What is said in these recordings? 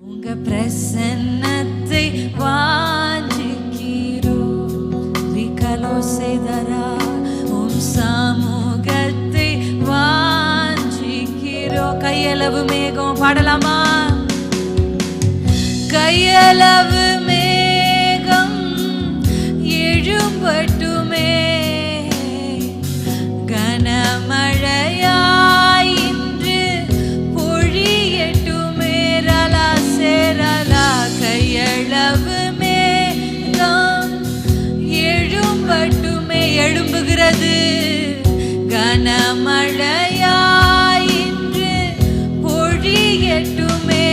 உங்க பிரசன்னத்தை வாஞ்சிக்கிறோ ரிகலோ செய்தரா உம் சமூகத்தை வாஞ்சிக்கிறோ. கையளவு மேகம் பாடலாமா? கையளவு கனமழையாயின்று பொழியட்டுமே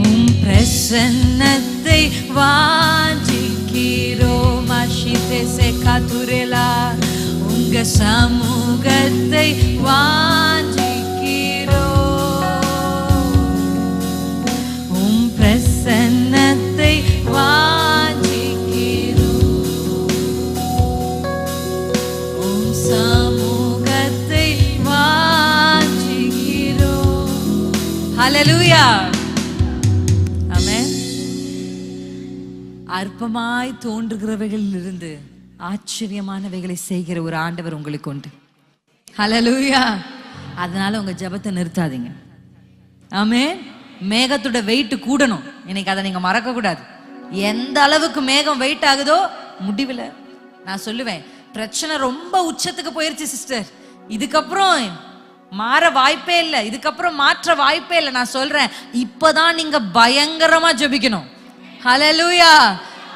உம் பிரசன்னத்தை வாஞ்சிக்கிறோ மஷிதே சே காத்துரேலா. உங்க சமூகத்தை வாஞ்சி ஹலலூயா ஆமென் அற்பமாய் தோன்றுகிறவைகளில் இருந்து ஆச்சரியமானவைகளை செய்கிற ஒரு ஆண்டவர் உங்களுக்கு உண்டு. ஹலலூயா அதனால உங்க ஜெபத்தை நிறுத்தாதீங்க. ஆமே மேகத்தோட வெயிட் கூடணும். இன்னைக்கு அதை நீங்க மறக்க கூடாது எந்த அளவுக்கு மேகம் வெயிட் ஆகுதோ முடிவில். நான் சொல்லுவேன். பிரச்சனை ரொம்ப உச்சத்துக்கு போயிருச்சு சிஸ்டர் இதுக்கப்புறம் மாற வாய்ப்பே இல்லை. இதுக்கப்புறம் மாற்ற வாய்ப்பே இல்லை. நான் சொல்றேன் இப்பதான் நீங்க பயங்கரமா ஜெபிக்கணும். ஹலலூயா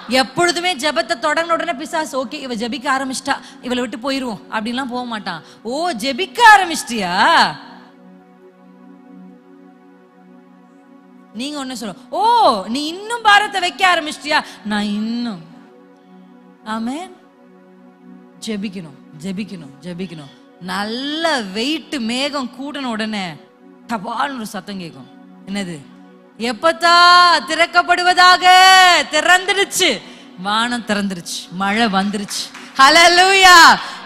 எப்பொழுதுமே ஜெபத்தை தொடங்கின உடனே பிசாஸ் ஓகே இவ ஜபிக்க ஆரம்பிச்சிட்டா. இவளை விட்டு போயிருவோம். அப்படின்லாம் போக மாட்டான். ஓ ஜெபிக்க ஆரம்பிச்சிட்டியா? நீங்க ஒண்ணு சொல்ல ஓ நீ இன்னும் பாரத்தை வைக்க ஆரம்பிச்சிட்டியா? நான் இன்னும். ஆமே ஜெபிக்கணும் ஜெபிக்கணும் ஜெபிக்கணும். நல்ல வெயிட் மேகம் கூட்டின உடனே டபால்னு ஒரு சத்தம் கேட்கும். என்னது? எப்பத்தா திறக்கப்படுவதாக? திறந்துடுச்சு. வானம் திறந்துருச்சு மழை வந்துருச்சு ஹலலூயா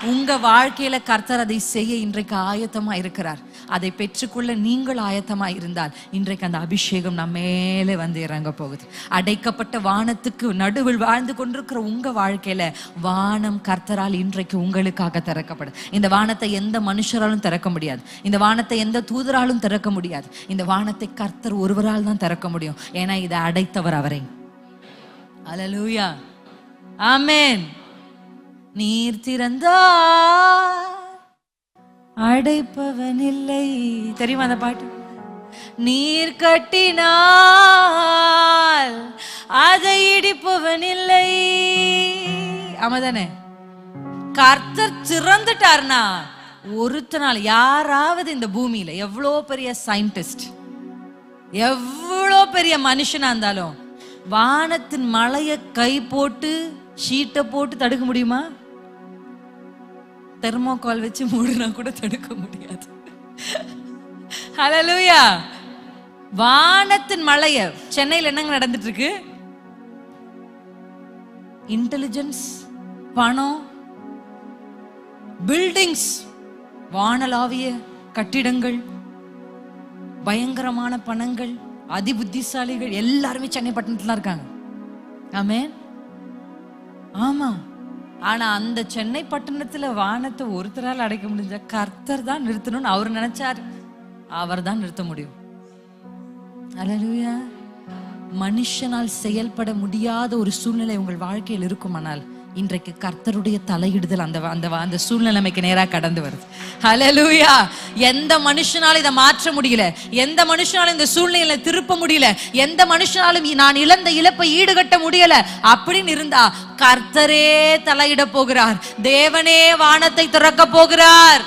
உங்க வாழ்க்கையில கர்த்தர் அதை செய்ய இன்றைக்கு ஆயத்தமா இருக்கிறார். அதை பெற்றுக்கொள்ள நீங்கள் ஆயத்தமாக இருந்தால் இன்றைக்கு அந்த அபிஷேகம் நம்ம மேலே வந்து இறங்க போகுது. அடைக்கப்பட்ட வானத்துக்கு நடுவில் வாழ்ந்து கொண்டிருக்கிற உங்கள் வாழ்க்கையில வானம் கர்த்தரால் இன்றைக்கு உங்களுக்காக திறக்கப்படும். இந்த வானத்தை எந்த மனுஷராலும் திறக்க முடியாது. இந்த வானத்தை எந்த தூதராலும் திறக்க முடியாது. இந்த வானத்தை கர்த்தர் ஒருவரால் தான் திறக்க முடியும். ஏன்னா இதை அடைத்தவர் அவரை. அலலூயா ஆமேன் நீர் திறந்தார். அடைப்பவன் இல்லை தெரியுமா அந்த பாட்டு? நீர் கட்டினால் அதை இடிப்பவன் இல்லை ஆமாதானே கர்த்தர் திறந்துட்டார்னா ஒருத்தனால் யாராவது இந்த பூமியில எவ்வளோ பெரிய சயின்டிஸ்ட் எவ்வளோ பெரிய மனுஷனா இருந்தாலும் வானத்தின் மலையை கை போட்டு ஷீட்டை போட்டு தடுக்க முடியுமா? தெர்மோகால் வச்சு மூடினா கூட தடுக்க முடியாது. ஹலலூயா வானத்தின் மலைய சென்னையில் என்னங்க நடந்துட்டு இருக்கு இன்டெலிஜென்ஸ் பணம் பில்டிங்ஸ் வானலாவிய கட்டிடங்கள் பயங்கரமான பணங்கள் அதிபுத்திசாலிகள் எல்லாருமே சென்னை பட்டணத்துல இருக்காங்க. ஆமே ஆமா. ஆனா அந்த சென்னை பட்டணத்துல வானத்தை ஒருத்தரால் அடைக்க முடிஞ்ச கர்த்தர் தான் நிறுத்தணும்னு அவர் நினைச்சார். அவர் தான் நிறுத்த முடியும். அல்லேலூயா மனுஷனால் செயல்பட முடியாத ஒரு சூழ்நிலை உங்கள் வாழ்க்கையில் இருக்குமானால் இன்றைக்கு கர்த்தருடைய தலையிடுதல் அந்த அந்த அந்த சூழ்நிலைமைக்கு நேராக கடந்து வருது. ஹலலூயா எந்த மனுஷனாலும் இதை மாற்ற முடியல? எந்த மனுஷனாலும் இந்த சூழ்நிலையில திருப்ப முடியல? எந்த மனுஷனாலும் நான் இழந்த இழப்பை ஈடுகட்ட முடியல? அப்படின்னு இருந்தா கர்த்தரே தலையிட போகிறார். தேவனே வானத்தை திறக்க போகிறார்.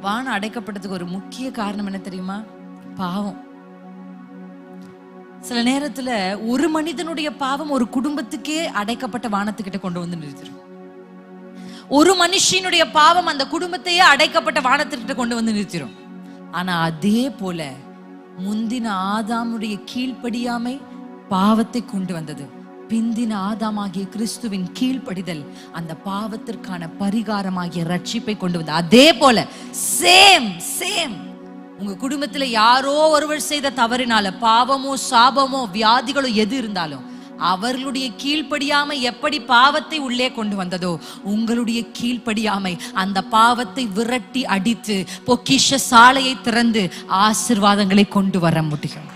வானம் அடைக்கப்பட்டதுக்கு ஒரு முக்கிய காரணம் என்ன தெரியுமா? பாவம். சில நேரத்துல ஒரு மனிதனுடைய பாவம் ஒரு குடும்பத்துக்கே அடைக்கப்பட்ட வானத்துக்கிட்ட கொண்டு வந்து நிறுத்திடும் ஒரு மனுஷனுடைய பாவம் அந்த குடும்பத்தையே அடைக்கப்பட்ட வானத்துக்கிட்ட கொண்டு வந்து நிறுத்திடும் ஆனா அதே போல முந்தின ஆதாமுடைய கீழ்ப்படியாமை பாவத்தை கொண்டு வந்தது. பிந்தின ஆதாமாகிய கிறிஸ்துவின் கீழ்ப்படிதல் அந்த பாவத்திற்கான பரிகாரமாகிய ரட்சிப்பை கொண்டு வந்தது. அதே போல சேம் சேம் உங்க குடும்பத்துல யாரோ ஒருவர் செய்த தவறினால பாவமோ சாபமோ வியாதிகளோ எது இருந்தாலும் அவர்களுடைய கீழ்ப்படியாமை எப்படி பாவத்தை உள்ளே கொண்டு வந்ததோ உங்களுடைய கீழ்ப்படியாமை அந்த பாவத்தை விரட்டி அடித்து பொக்கிஷ சாலையை திறந்து ஆசிர்வாதங்களை கொண்டு வர முடியும்.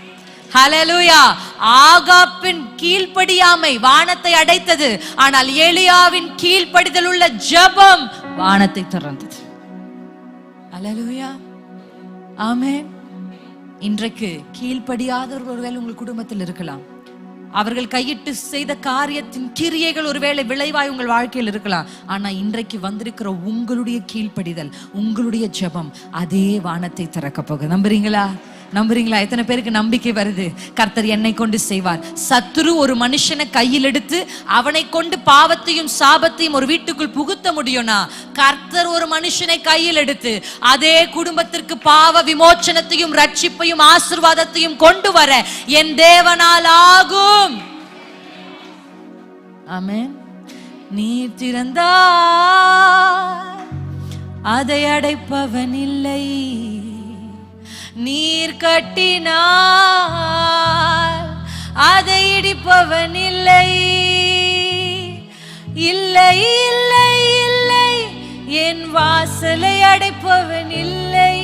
ஹலலூயா ஆகாப்பின் கீழ்ப்படியாமை வானத்தை அடைத்தது. ஆனால் எளியாவின் கீழ்ப்படிதல் உள்ள ஜெபம் வானத்தை திறந்தது. ஹலலூயா ஆமே இன்றைக்கு கீழ்ப்படியாதவர்கள் உங்கள் குடும்பத்தில் இருக்கலாம். அவர்கள் கையிட்டு செய்த காரியத்தின் கிரியைகள் ஒருவேளை விளைவாய் உங்கள் வாழ்க்கையில் இருக்கலாம். ஆனா இன்றைக்கு வந்திருக்கிற உங்களுடைய கீழ்ப்படிதல் உங்களுடைய ஜெபம் அதே வானத்தை திறக்க போக நம்புறீங்களா? நம்புறீங்களா? எத்தனை பேருக்கு நம்பிக்கை வருது? கர்த்தர் என்னை கொண்டு செய்வார். சத்துரு ஒரு மனுஷனை கையில் எடுத்து அவனை கொண்டு பாவத்தையும் சாபத்தையும் ஒரு வீட்டுக்குள் புகுத்த முடியும்னா கர்த்தர் ஒரு மனுஷனை கையில் எடுத்து அதே குடும்பத்திற்கு பாவ விமோச்சனத்தையும் ரட்சிப்பையும் ஆசிர்வாதத்தையும் கொண்டு வர என் தேவனால் ஆகும். ஆமே நீர் திறந்தா அதை அடைப்பவன் இல்லை. நீர் கட்டினார் அதை இடிப்பவன் இல்லை. இல்லை இல்லை இல்லை என் வாசலை அடைப்பவன் இல்லை.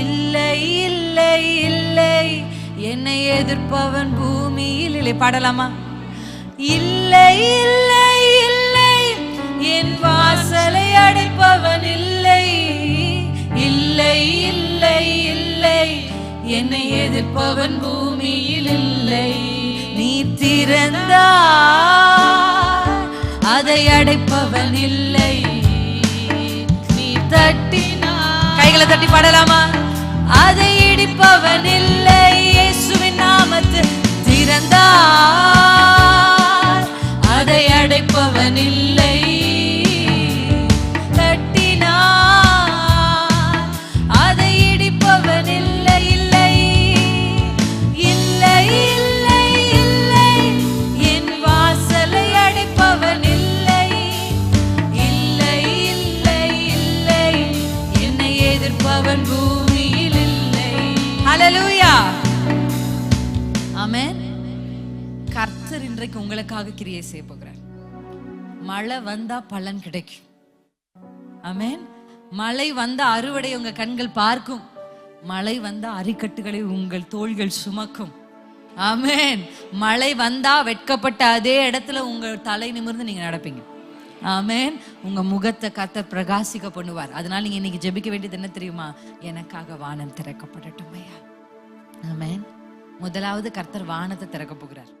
இல்லை இல்லை இல்லை என்னை எதிர்ப்பவன் பூமியில் இல்லை. பாடலாமா? இல்லை இல்லை இல்லை என் வாசலை அடைப்பவன் இல்லை. இல்லை இல்லை இல்லை என்னை எதிர்ப்பவன் பூமியில் இல்லை. நீ திறந்தார் அதை அடைப்பவன் இல்லை. நீ தட்டினார் கைகளை தட்டி பாடலாமா? அதை இடிப்பவன் இல்லை. இயேசுவின் நாமத்து திறந்தார் பூமியில் இல்லை. ஹalleluya ஆமென் கர்த்தர் இன்றைக்கு உங்களுக்காக கிரியை செய்ய போகிறார். மழை வந்தா பலன் கிடைக்கும். ஆமென் மழை வந்தா அறுவடை உங்க கண்கள் பார்க்கும். மழை வந்தா அரிக்கட்டுகளை உங்கள் தோள்கள் சுமக்கும். ஆமென் மழை வந்தா வெட்கப்பட்ட அதே இடத்துல உங்க தலை நிமிர்ந்து நீங்க நடப்பீங்க. ஆமேன். உங்க முகத்தை கத்த பிரகாசிக்க பண்ணுவார். அதனால நீங்க இன்னைக்கு ஜெபிக்க வேண்டியது என்ன தெரியுமா? எனக்காக வானம் திறக்கப்படட்டும் ஐயா. ஆமேன். முதலாவது கர்த்தர் வானத்தை திறக்க போகிறார்.